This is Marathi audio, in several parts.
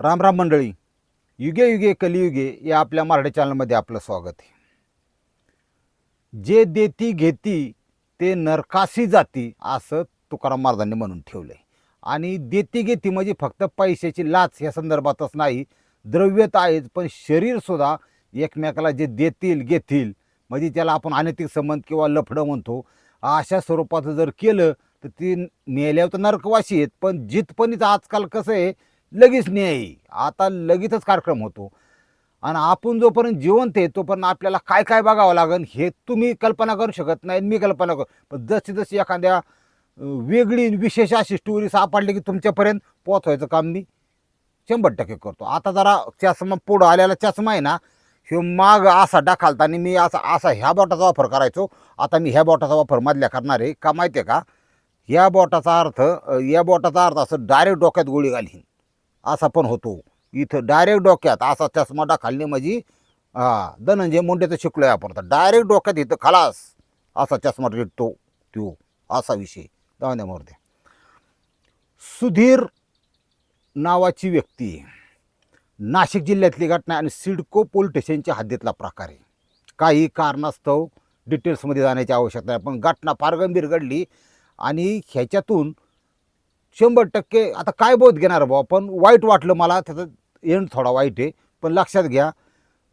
राम राम मंडळी. युगे युगे कलियुगे या आपल्या मराठी चॅनलमध्ये आपलं स्वागत आहे. जे देती घेती ते नरकाशी जाती असं तुकाराम महाराजांनी म्हणून ठेवलं आहे आणि देती घेती म्हणजे फक्त पैशाची लाच या संदर्भातच नाही द्रव्य तर आहेच पण शरीरसुद्धा एकमेकाला जे देतील घेतील म्हणजे त्याला आपण अनैतिक संबंध किंवा लफडं म्हणतो अशा स्वरूपाचं जर केलं तर ती मेल्यावर तर नरकवाशी आहेत पण जितपणीच आजकाल कसं आहे लगेच न्याय. आता लगेचच कार्यक्रम होतो. आणि आपण जोपर्यंत जिवंत आहे तोपर्यंत आपल्याला काय काय बघावं लागेल हे तुम्ही कल्पना करू शकत नाही आणि मी कल्पना करू. पण जशी जशी एखाद्या वेगळी विशेष अशी स्टोरी सापडली की तुमच्यापर्यंत पोचवायचं काम मी शंभर टक्के करतो. आता जरा चष्मा पुढं आलेला चष्मा आहे ना हे माग असा डाखालता आणि मी असा असा ह्या बोटाचा वापर करायचो. आता मी ह्या बोटाचा वापर मधल्या करणार आहे. का माहिती आहे का? या बोटाचा अर्थ या बोटाचा अर्थ असं डायरेक्ट डोक्यात गोळी घालीन. असा पण होतो. इथं डायरेक्ट डोक्यात असा चष्मा खाल्ली म्हणजे हा धनंजय मुंडेचं आहे आपण तर डायरेक्ट डोक्यात इथं खलास असा चष्मा रेटतो तो असा विषय. जाऊन द्या सुधीर नावाची व्यक्ती. नाशिक जिल्ह्यातली घटना आणि सिडको पोलीस स्टेशनच्या हद्दीतला प्रकार आहे. काही कारणास्तव डिटेल्समध्ये जाण्याची आवश्यकता आहे पण घटना फार गंभीर घडली आणि ह्याच्यातून शंभर टक्के आता काय बोध घेणार बुवा पण वाईट वाटलं मला त्याचं एंड थोडा वाईट आहे पण लक्षात घ्या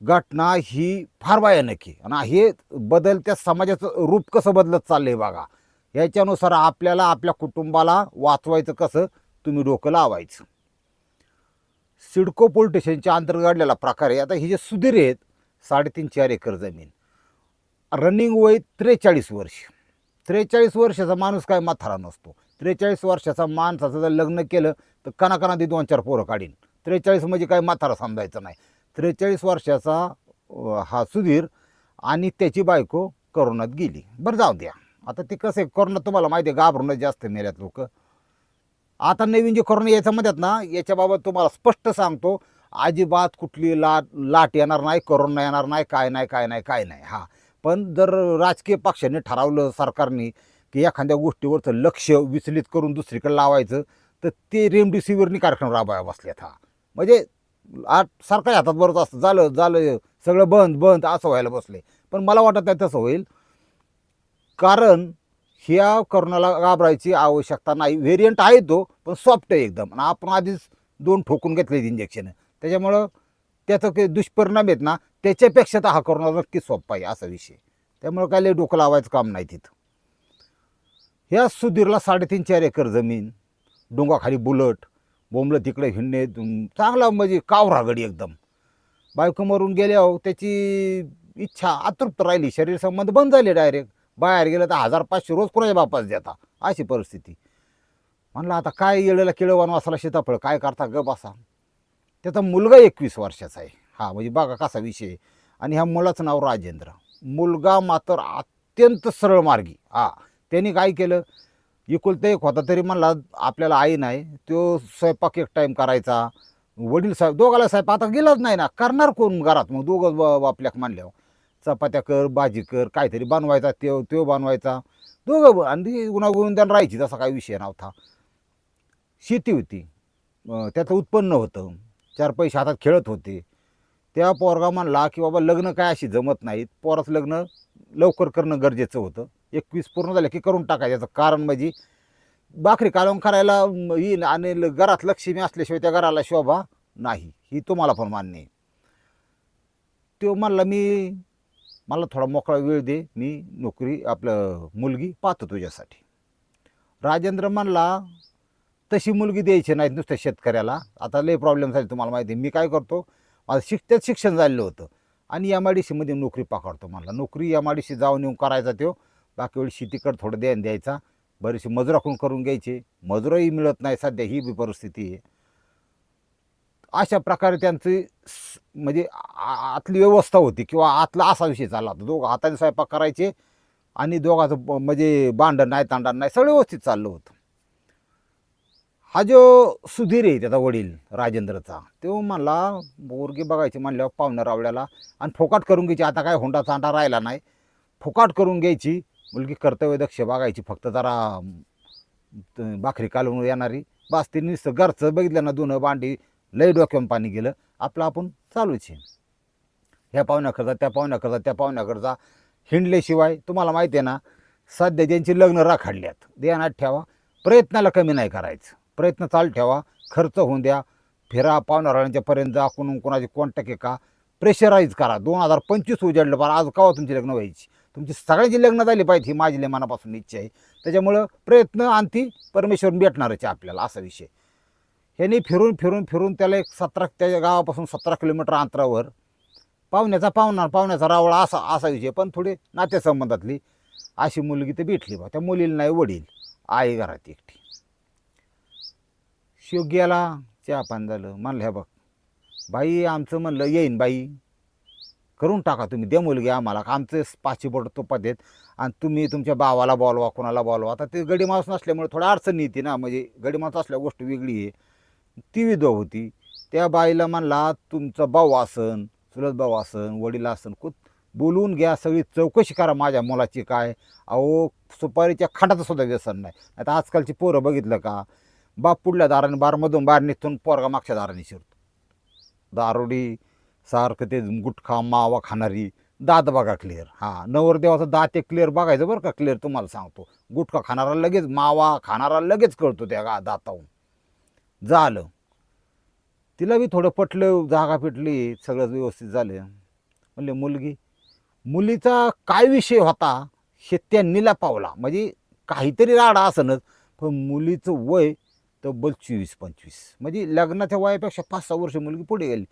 घटना ही फार भयानक आहे. आणि हे बदलत्या समाजाचं रूप कसं बदलत चाललं आहे बघा याच्यानुसार आपल्याला आपल्या कुटुंबाला वाचवायचं कसं? तुम्ही डोकं लावायचं. सिडको पोलीस स्टेशनच्या अंतर्गत घडलेला प्रकार आहे. आता हे जे सुधीर आहेत साडेतीन चार एकर जमीन रनिंग वय त्रेचाळीस वर्ष. त्रेचाळीस वर्षाचा माणूस काय म्हातारा नसतो. त्रेचाळीस वर्षाचा माणसाचं जर लग्न केलं तर कणाकणा ती दोन चार पोरं काढीन. त्रेचाळीस म्हणजे काय म्हातारा समजायचं नाही. त्रेचाळीस वर्षाचा हा सुधीर आणि त्याची बायको करोनात गेली. बरं जाऊ द्या. आता ते कसं आहे करोना तुम्हाला माहिती आहे घाबरूनच जास्त मेल्यात लोक. आता नवीन जे करोना यायचं म्हणतात ना याच्याबाबत तुम्हाला स्पष्ट सांगतो अजिबात कुठली लाट लाट येणार नाही करोना येणार नाही काय नाही काय नाही काय नाही. हा. पण जर राजकीय पक्षाने ठरवलं सरकारने की एखाद्या गोष्टीवरचं लक्ष विचलित करून दुसरीकडे लावायचं तर ते रेमडेसिवीरनी कार्यक्रम राबवायला बसल्यात हा. म्हणजे आठ सरकारी हातात बरोबर असतं. झालं झालं सगळं बंद बंद असं व्हायला बसले. पण मला वाटत नाही तसं होईल. कारण ह्या करोनाला घाबरायची आवश्यकता नाही. व्हेरियंट आहे तो पण सॉफ्ट आहे एकदम. आणि आपण आधीच दोन ठोकून घेतले इंजेक्शन त्याच्यामुळं त्याचं काही दुष्परिणाम आहेत ना त्याच्यापेक्षा तर हा करोना नक्की सोपा आहे असा विषय. त्यामुळं काय लय डोकं लावायचं काम नाही तिथं. ह्या सुधीरला साडेतीन चार एकर जमीन डोंगाखाली बुलट बोंबलं तिकडे हिंडणे चांगला म्हणजे कावरा गडी एकदम. बायको मरून गेल्यावर हो, त्याची इच्छा अतृप्त राहिली शरीर संबंध बंद झाले डायरेक्ट बाहेर गेलं तर हजार पाचशे रोज कुणाच्या बापास देता अशी परिस्थिती. म्हणलं आता काय येळेला केळं वनवासाला सीताफळ काय करता ग बसा. त्याचा मुलगा एकवीस वर्षाचा आहे. हा म्हणजे बघा कसा विषय आणि ह्या मुलाचं नाव राजेंद्र. मुलगा मात्र अत्यंत सरळ मार्गी. हा त्यांनी काय केलं? एकुलता एक होता तरी म्हणला आपल्याला आई नाही तो स्वयंपाक एक टाईम करायचा. वडील साहेब दोघाला साहेब आता गेलाच नाही ना करणार कोण घरात? मग दोघं बा बापल्याक म्हणल्यावर चपात्या कर भाजी कर काहीतरी बनवायचा त्यो त्यो बनवायचा. दोघं आणि ती गुणागुण त्यांना राहायची तसा काही विषय नव्हता. शेती होती. त्याचं उत्पन्न होतं. चार पैसे हातात खेळत होते. त्या पोरगा म्हणला की बाबा लग्न काय अशी जमत नाहीत. पोराचं लग्न लवकर करणं गरजेचं होतं. एकवीस पूर्ण झाले की करून टाकायचं. याचं कारण म्हणजे भाकरी कालवण करायला येईन आणि ल- घरात लक्ष्मी असल्याशिवाय त्या घराला शोभा नाही. ही तुम्हाला पण मान्य आहे. तो म्हणला मी मला थोडा मोकळा वेळ दे. मी नोकरी आपलं मुलगी पाहतो तुझ्यासाठी. राजेंद्र म्हणला तशी मुलगी द्यायची नाही नुसत्या शेतकऱ्याला. आता लय प्रॉब्लेम झाले तुम्हाला माहिती आहे. मी काय करतो? माझं शिकत्यात शिक्षण झालेलं होतं. आणि एम आय डी सीमध्ये नोकरी पकडतो म्हणला. नोकरी एम आय डी सी जाऊन येऊन करायचा तो बाकी वेळी शेतीकडे थोडं द्यान द्यायचा. बरेचसे मजुराकडून करून घ्यायचे. मजुरही मिळत नाही सध्या ही बी परिस्थिती आहे. अशा प्रकारे त्यांची म्हणजे आतली व्यवस्था होती किंवा आतला असा विषय चालला होता. दोघं हाताने स्वयंपाक करायचे आणि दोघाचं म्हणजे भांडण नाही तांडण नाही सगळं व्यवस्थित चाललं होतं. हा जो सुधीर आहे त्याचा वडील राजेंद्रचा तो म्हणला बोरगी बघायची म्हणल्यावर पाहुण्या रावड्याला आणि फोकाट करून घ्यायची. आता काय होंडा चांडा राहिला नाही. फोकाट करून घ्यायची. मुलगी कर्तव्यदक्ष बघायची फक्त जरा भाकरी कालवून येणारी. बस ते नुसतं घरचं बघितलं ना दोन भांडी लय डोक्यावर पाणी गेलं. आपलं आपण चालूच आहे. ह्या पाहुण्याकरता त्या पाहुण्याकरता त्या पाहुण्याकरता हिंडल्याशिवाय तुम्हाला माहिती आहे ना सध्या ज्यांची लग्न राखाडल्यात ध्यानात ठेवा. प्रयत्नाला कमी नाही करायचं. प्रयत्न चालू ठेवा. खर्च होऊन द्या. फिरा पाहुणाऱ्यांच्यापर्यंत जा. कोण कोणाचे कॉन्टॅक्ट आहे का? प्रेशराईज करा. दोन हजार पंचवीस उजाडलं बरं आज केव्हा तुमची लग्न व्हायची? तुमची सगळ्यांची लग्न झाली पाहिजे ही माझी मनापासून इच्छा आहे. त्याच्यामुळं प्रयत्न आणती परमेश्वर भेटणारच आहे आपल्याला असा विषय. ह्याने फिरून फिरून फिरून त्याला एक सतरा त्याच्या गावापासून सतरा किलोमीटर अंतरावर पाहुण्याचा पाहुणा पाहुण्याचा रावळा असा असा विषय. पण थोडे नातेसंबंधातली अशी मुलगी तर भेटली बा. त्या मुलीला नाही वडील आई घरात एकटी. शिवग्याला चहा पान झालं. म्हणलं ह्या बघ बाई आमचं म्हणलं येईन बाई. करून टाका. तुम्ही द्या मुलगी आम्हाला. आमचे पाचशे बोट तुपात देत. आणि तुम्ही तुमच्या भावाला बोलवा कोणाला बोलवा. आता ते गडी माणूस नसल्यामुळे थोडं अडचण येते ना. म्हणजे गडी माणूस असल्या गोष्ट वेगळी आहे. ती विधवा होती. त्या बाईला म्हणला तुमचा भाऊ असन चुलत भाऊ असन वडील असन कुत बोलून घ्या. सगळी चौकशी करा माझ्या मुलाची काय. अहो सुपारीच्या खांडाचं सुद्धा व्यसन नाही. आता आजकालची पोरं बघितलं का? बाप पुढल्या दाराने बारमधून बाहेर निघतून पोरगा मागच्या दाराने शिरतो. दारोडी सारखं ते गुटखा मावा खाणारी दात बघा क्लिअर हां नवरदेवाचा दात एक क्लिअर बघायचं बरं का? क्लिअर तुम्हाला सांगतो. गुटखा खाणारा लगेच मावा खाणारा लगेच कळतो त्या गा दाताहून. झालं. तिला बी थोडं पटलं जागा पेटली सगळं व्यवस्थित झालं. म्हणले मुलगी मुलीचा काय विषय होता हे त्यांनीला पावला म्हणजे काहीतरी राडा असनच पण मुलीचं वय तब्बल चोवीस पंचवीस. म्हणजे लग्नाच्या वयापेक्षा पाच सहा वर्ष मुलगी पुढे गेली.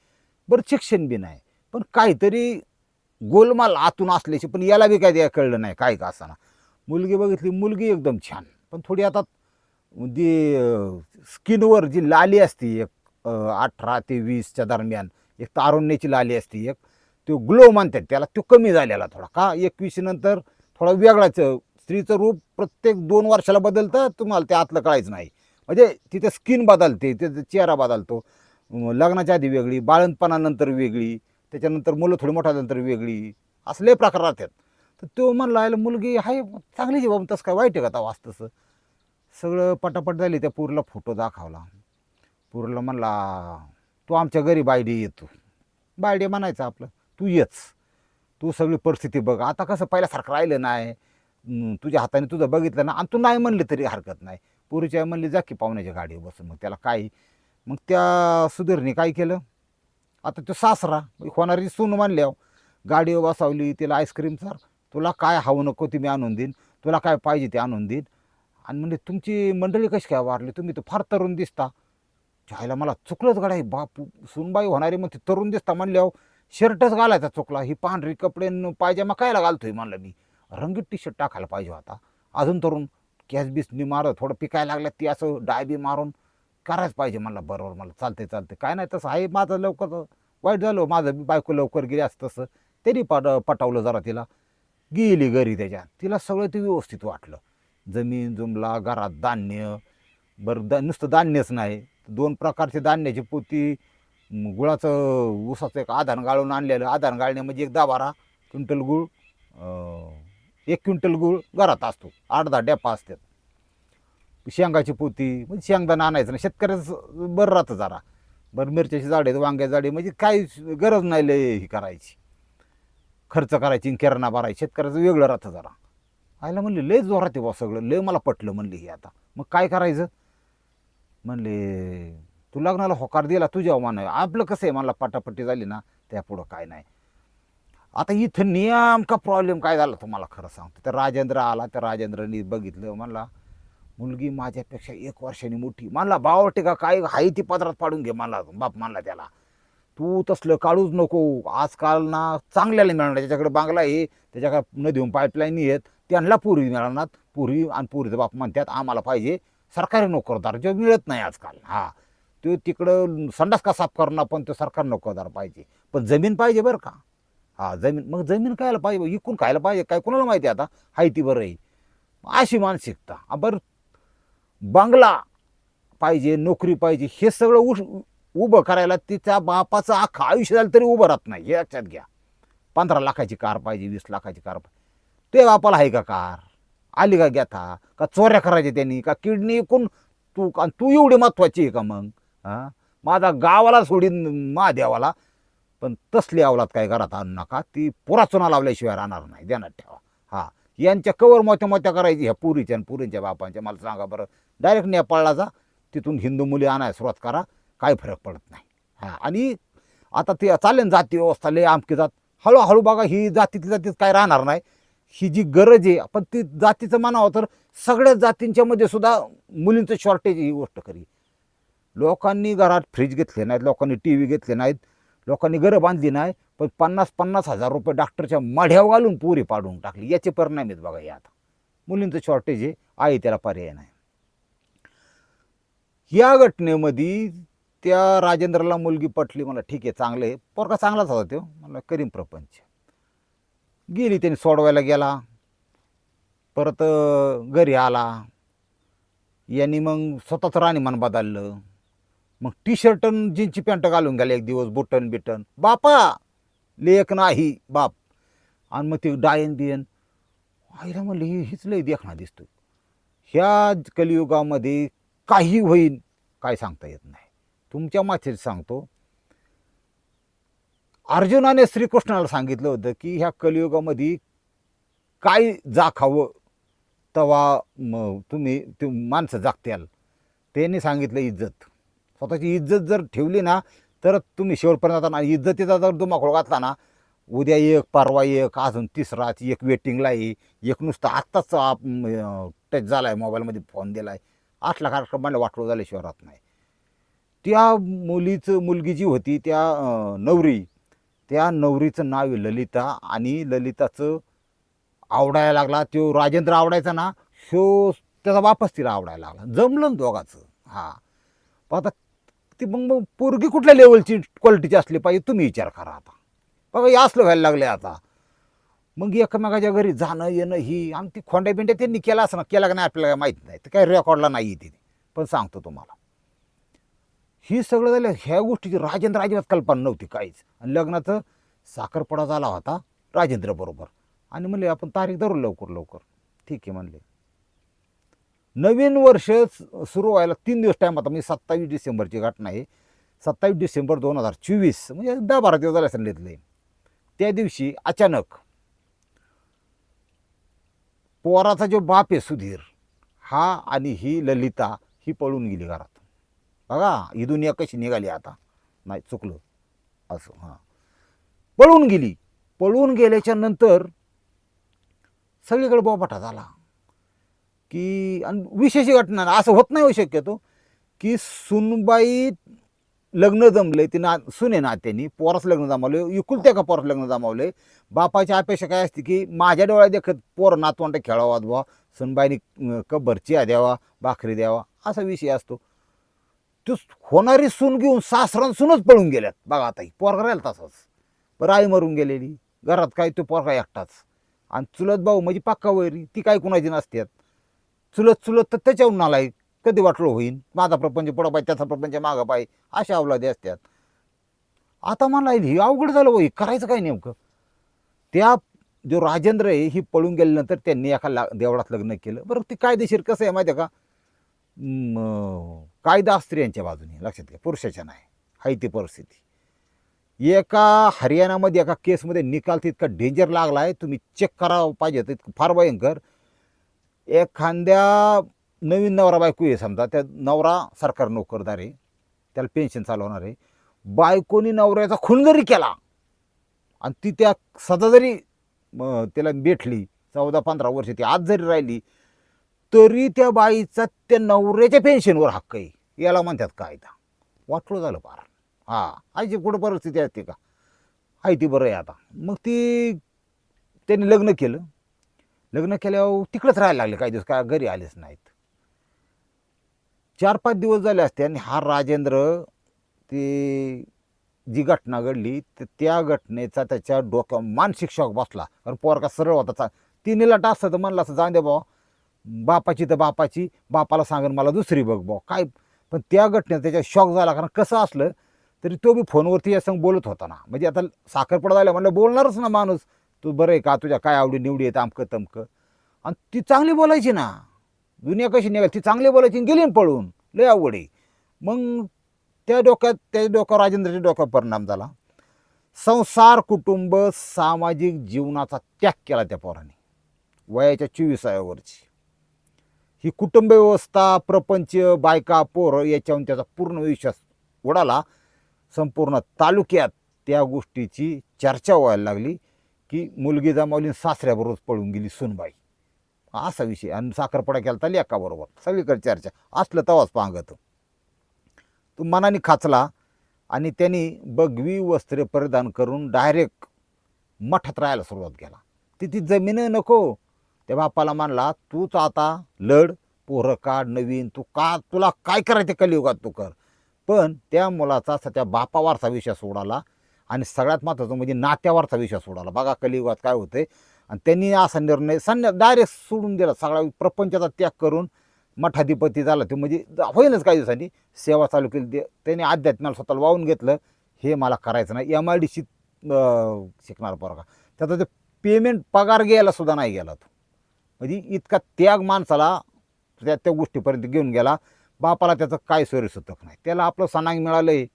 बरं शिक्षण बी नाही. पण काहीतरी गोलमाल आतून असल्याची पण याला बी काय द्या कळलं नाही काय का असताना मुलगी बघितली मुलगी एकदम छान. पण थोडी आता जी स्किनवर जी लाली असते एक अठरा ते वीसच्या दरम्यान एक तारुण्याची लाली असते एक तो ग्लो म्हणतात त्याला तो कमी झालेला थोडा. का एकवीस नंतर थोडा वेगळाच स्त्रीचं रूप प्रत्येक दोन वर्षाला बदलतं तुम्हाला ते आतलं कळायचं नाही. म्हणजे तिथे स्किन बदलते तिथे चेहरा बदलतो. लग्नाच्या आधी वेगळी बाळंतपणानंतर वेगळी त्याच्यानंतर मुलं थोडी मोठ्यानंतर वेगळी असले प्रकार राहतात. तर तो म्हणला मुलगी आहे चांगली जी बाबा तसं काय वाईट आहे का तवा तसं? सगळं पटापट झाली त्या पूरला फोटो दाखवला. पूरला म्हणला तू आमच्या घरी बायडी येतो बायडे म्हणायचं आपलं तू येच. तू सगळी परिस्थिती बघ. आता कसं पहिल्यासारखं राहिलं नाही. तुझ्या हाताने तुझं बघितलं ना आणि तू नाही म्हणली तरी हरकत नाही. पुरीच्या म्हणली जा की पाहुण्याच्या गाडीवर बसून मग त्याला काही मग त्या सुधीरने काय केलं? आता तो सासरा होणारी सून मानल्यावर गाडी बसावली तिला आईस्क्रीम सर तुला काय हवं नको ती मी आणून देईन. तुला काय पाहिजे ते आणून देईन. आणि म्हणजे तुमची मंडळी कशी काय वारली? तुम्ही तर फार तरुण दिसता. चायला मला चुकलंच गाडा बाप सुनबाई होणारी मग ते तरुण दिसता म्हणल्यावर शर्टच घालायचा चुकला. ही पांढरी कपडे न पायजामा कायला घालतोय म्हणलं मी. रंगीत टी शर्ट टाकायला पाहिजे होता. अजून तरुण कॅस मी मारत थोडं पिकायला लागलं ती असं डायबी मारून करायच पाहिजे मला बरोबर मला चालते चालते काय नाही तसं आहे माझं लवकर वाईट झालं हो, माझं बायको लवकर गेली असं तसं. त्यांनी पट पटावलं जरा तिला. गेली घरी त्याच्या. तिला सगळं ते व्यवस्थित वाटलं. जमीन जुमला घरात धान्य. बरं दा नुसतं धान्यच नाही. दोन प्रकारचे धान्याची पोती गुळाचं ऊसाचं एक आधार गाळून आणलेलं. आधार गाळणे म्हणजे एक दहा बारा क्विंटल गुळ एक क्विंटल गुळ घरात असतो. आठ दहा डॅपा असतात. शेंगाची पोती म्हणजे शेंगदाणा आणायचं ना शेतकऱ्याचं बरं राहतं जरा. बरं मिरच्याची झाडे वांग्या झाडे म्हणजे काही गरज नाही लय ही करायची. खर्च करायची किराणा भरायची. शेतकऱ्याचं वेगळं राहतं जरा. आईला म्हणले लय जोरात आहे बा सगळं. लय मला पटलं म्हणले हे आता. मग काय करायचं? म्हणले तू लग्नाला होकार दिला तुझ्या मान आपलं कसं आहे? मला पटापट्टी झाली ना त्यापुढं काय नाही. आता इथं नेमका प्रॉब्लेम काय झाला तुम्हाला खरं सांगतो. तर राजेंद्र आला त्या राजेंद्रनी बघितलं म्हणला मुलगी माझ्यापेक्षा एक वर्षांनी मोठी. मला बावटे का काय हाय ती पदरात पाडून घे मला बाप मानला त्याला. तू तसलं काढूच नको. आजकाल ना चांगल्याला मिळणार. त्याच्याकडे बांगला आहे. त्याच्याकडे नदीहून पाईपलाईन आहेत. त्यांना पूर्वी मिळणार. पूर्वी आणि पूर्वीचं बाप म्हणतात आम्हाला पाहिजे सरकारी नोकरदार. जे मिळत नाही आजकाल. हा. तो तिकडं संडास का साफ करणं पण तो सरकारी नोकरदार पाहिजे. पण जमीन पाहिजे बरं का. हा जमीन मग जमीन खायला पाहिजे? इकून खायला पाहिजे? काय कोणाला माहिती आहे आता? हाय ती बरं आहे. अशी मानसिकता. बरं बंगला पाहिजे नोकरी पाहिजे हे सगळं उश उभं करायला तिच्या बापाचं अख्खं आयुष्य झालं तरी उभं राहत नाही. हे लक्षात घ्या. पंधरा लाखाची कार पाहिजे वीस लाखाची कार पाहिजे. ते बापाला आहे का कार? आली का घेता? का चोऱ्या करायच्या त्यांनी? का किडनी एकूण तू का तू एवढी महत्वाची आहे का मग? हां? माझा गावाला सोडीन महादेवाला. पण तसली अवलात काय घरात आणू नका. ती पुरा चुना लावल्याशिवाय राहणार नाही. ध्यानात ठेवा. हां. यांच्या कवर मोठ्या मोठ्या करायची ह्या पुरीच्या आणि पुरींच्या बापांच्या. मला सांगा बरं डायरेक्ट नेपाळला जा तिथून हिंदू मुली आणायला सुरुवात करा काय फरक पडत नाही. हां आणि आता ते चालेल जाती व्यवस्था लय आमकी जात. हळूहळू बघा ही जातीतली जातीत काय राहणार नाही. ही जी गरज आहे पण ती जातीचं म्हणावं तर सगळ्या जातींच्यामध्ये सुद्धा मुलींचं शॉर्टेज ही गोष्ट करी लोकांनी घरात फ्रीज घेतले नाहीत लोकांनी टी व्ही घेतले नाहीत. लोकांनी घरं बांधली नाही पण पन्नास पन्नास हजार रुपये डॉक्टरच्या माढ्यावर घालून पुरी पाडून टाकली. याचे परिणाम आहेत बघा हे आता. मुलींचं शॉर्टेज आहे आहे त्याला पर्याय नाही. या घटनेमध्ये त्या राजेंद्रला मुलगी पटली. मला ठीक आहे चांगलं आहे. पोरका चांगलाच होता तो. मला करीम प्रपंच. गेली त्याने सोडवायला गेला. परत घरी आला. यांनी मग स्वतःच राहणीमान बदललं. मग टी शर्ट जीन्सची पॅन्ट घालून गेले एक दिवस बुटन बिटन बापा! लेख नाही बाप. आणि मग ते डायन बियन. आईला म्हणलं ही हीच लय देखणा दिसतो ह्या कलियुगामध्ये काही होईल काय सांगता येत नाही. तुमच्या माथेच सांगतो. अर्जुनाने श्रीकृष्णाला सांगितलं होतं की ह्या कलियुगामध्ये काय जाखावं तवा मग तुम्ही ते माणसं जागत्याल. त्यांनी सांगितलं इज्जत. स्वतःची इज्जत जर ठेवली ना तर तुम्ही शेवटपर्यंत आता इज्जतीचा जर धुमाकूळ घातला ना उद्या एक परवा एक अजून तिसरा एक वेटिंगला आहे एक नुसतं आत्ताच टच झाला आहे मोबाईलमध्ये फोन दिला आहे आठला कार्यक्रम मला वाटलं झाल्याशिवाय शहरात नाही. त्या मुलीचं मुलगी जी होती त्या नवरी त्या नवरीचं नाव आहे ललिता आणि ललिताचं आवडायला लागला. तो राजेंद्र आवडायचा ना शो त्याचा वापस तिला आवडायला लागला. जमलं दोघाचं. हां. पण आता ती मग मग पोरगी कुठल्या लेवलची क्वालिटीची असली पाहिजे तुम्ही विचार करा आता. बघा हे असलं व्हायला लागले आता. मग एकमेकाच्या घरी जाणं येणं ही आणि ती खोंड्या बिंड्या त्यांनी केला असं ना केला का नाही आपल्याला माहीत नाही. तर काही रेकॉर्डला नाही तिथे पण सांगतो तुम्हाला. ही सगळं झालं ह्या गोष्टीची राजेंद्र अजिबात कल्पना नव्हती काहीच. आणि लग्नाचं साखरपडा झाला होता राजेंद्र बरोबर. आणि म्हणले आपण तारीख धरू लवकर लवकर. ठीक आहे म्हणले. नवीन वर्ष सुरू व्हायला तीन दिवस टाईम आता म्हणजे सत्तावीस डिसेंबरची घटना आहे. सत्तावीस डिसेंबर दोन हजार चोवीस म्हणजे दहा बारा दिवस झाले सांगितले त्या दिवशी अचानक पोराचा जो बाप आहे सुधीर हा आणि ही ललिता ही पळून गेली घरात. बघा ही दुनिया कशी निघाली आता. नाही चुकलं. असं हां. पळून गेली. पळून गेल्याच्यानंतर सगळीकडे बोबाटा झाला. की आणि विशेष घटना असं होत नाही हो शक्यतो की सुनबाई लग्न जमले ती ना सुने नात्यानी पोरास लग्न जमावले एकुलत्या का पोरास लग्न जमावले बापाची अपेक्षा काय असते की माझ्या डोळ्यात देखत पोर नातवंड खेळावा बुवा सुनबाईनी अं, चिया द्यावा भाकरी द्यावा असा विषय असतो. तो होणारी सून घेऊन सासरान सूनच पळून गेल्यात. बघा आता ही पोर राहिला तसाच. बरं आई मरून गेलेली. घरात काय तो पोरगा एकटाच. आणि चुलत भाऊ म्हणजे पक्का वैरी ती काय कुणाची नसतात चुलत चुलत तर त्याच्याहून नालाय कधी वाटलं होईन? माझा प्रपंच पुढं पाहिजे त्याचा प्रपंच मागं पाहिजे अशा अवलादी असतात आता मला हे अवघड झालं होई करायचं काय नेमकं? त्या जो राजेंद्र आहे ही पळून गेल्यानंतर त्यांनी एका ला देवळात लग्न केलं. बरं ते कायदेशीर कसं आहे माहिती आहे का कायदा स्त्रियांच्या बाजूने. लक्षात घ्या पुरुषाच्या नाही. हाय ती परिस्थिती. एका हरियाणामध्ये एका केसमध्ये निकाल तितका डेंजर लागला आहे तुम्ही चेक करावं पाहिजे. तर इतकं फार भयंकर. एखाद्या नवीन नवरा बायको आहे समजा त्या नवरा सरकार नोकरदार आहे त्याला पेन्शन चालवणार आहे. बायकोनी नवऱ्याचा खून जरी केला आणि ती त्या सदा जरी त्याला भेटली चौदा पंधरा वर्ष ती आज जरी राहिली तरी त्या बाईचा त्या नवऱ्याच्या पेन्शनवर हक्क आहे. याला म्हणतात कायदा. वाटलं झालं पार हां आईची कुठं परिस्थिती असते का? आहे ती बरं आहे आता. मग ती त्यांनी लग्न केलं. लग्न केल्यावर तिकडंच राहायला लागले काही दिवस काय घरी आलेच नाहीत. चार पाच दिवस झाले असते आणि हा राजेंद्र ते जी घटना घडली तर त्या घटनेचा त्याच्या डोक्या मानसिक शॉक बसला. कारण पोरका सरळ होता चा तिने लाट असतं तर म्हणलं असं जाऊन दे बा बापाची तर बापाची बापाला सांगेन मला दुसरी बघ बा काय पण त्या घटनेत त्याच्या शॉक झाला कारण कसं असलं तरी तो बी फोनवरती या संग बोलत होता ना. म्हणजे आता साखरपुडा झाला म्हणलं बोलणारच ना माणूस. तू बरं आहे का? तुझ्या काय आवडी निवडी आहेत अमकं तमकं? आणि ती चांगली बोलायची ना. दुनिया कशी निघाली ती चांगली बोलायची आणि गेली ना पळून. लय आवड आहे. मग त्या डोक्यात त्या डोक्यावर राजेंद्रच्या डोक्यावर परिणाम झाला. संसार कुटुंब सामाजिक जीवनाचा त्याग केला त्या पोराने. वयाच्या चोवीसाव्यावरची ही कुटुंब व्यवस्था प्रपंच बायका पोरं याच्याहून त्याचा पूर्ण विश्वास उडाला. संपूर्ण तालुक्यात त्या गोष्टीची चर्चा व्हायला लागली. की मुलगी जमावली सासऱ्याबरोबर पळून गेली सुनबाई. असा विषय. आणि साखरपडा केला तर लेकाबरोबर सगळीकडे चर्चा. असलं तवाच पांगत. तो मनाने खाचला आणि त्यांनी बगवी वस्त्रे परिधान करून डायरेक्ट मठात राहायला सुरुवात केला. तिथे जमीन नको. त्या बापाला मानला तूच आता लढ पोरं काढ नवीन. तू का तुला काय करायचं कलियुगात तू कर. पण त्या मुलाचा सध्या त्या बापावरचा विषय सोडाला आणि सगळ्यात महत्त्वाचं म्हणजे नात्यावरचा विश्वास उडाला बघा कलियुगात काय होते आणि त्यांनी असा निर्णय संन्या डायरेक्ट सोडून दिला. सगळा प्रपंचाचा त्याग करून मठाधिपती झाला. ते म्हणजे होईलच काही दिवसांनी. सेवा चालू केली. ते त्याने अध्यात्माला स्वतःला वाहून घेतलं. हे मला करायचं नाही. एम आय डी सी शिकणार पोरगा. त्याचा ते पेमेंट पगार घ्यायला सुद्धा नाही गेला तो. म्हणजे इतका त्याग माणसाला त्या त्या गोष्टीपर्यंत घेऊन गेला. बापाला त्याचं काय सोयीसुतक नाही. त्याला आपलं सनांग मिळालं आहे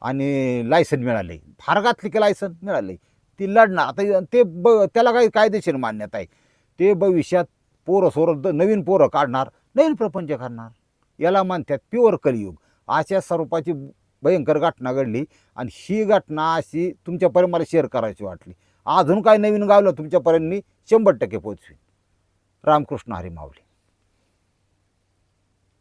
आणि लायसन मिळालं. आहे की लायसन मिळालं. आहे ती लढणार. आता ते ब त्याला काही कायदेशीर मान्यता आहे. ते भविष्यात पोरं सोरं द- नवीन पोरं काढणार नवीन प्रपंच करणार. याला मानतात प्युअर कलियुग. अशा स्वरूपाची भयंकर घटना घडली आणि ही घटना अशी तुमच्यापर्यंत मला शेअर करायची वाटली. अजून काय नवीन गावलं तुमच्यापर्यंत मी शंभर टक्के पोचवीन रामकृष्ण हरी माऊली.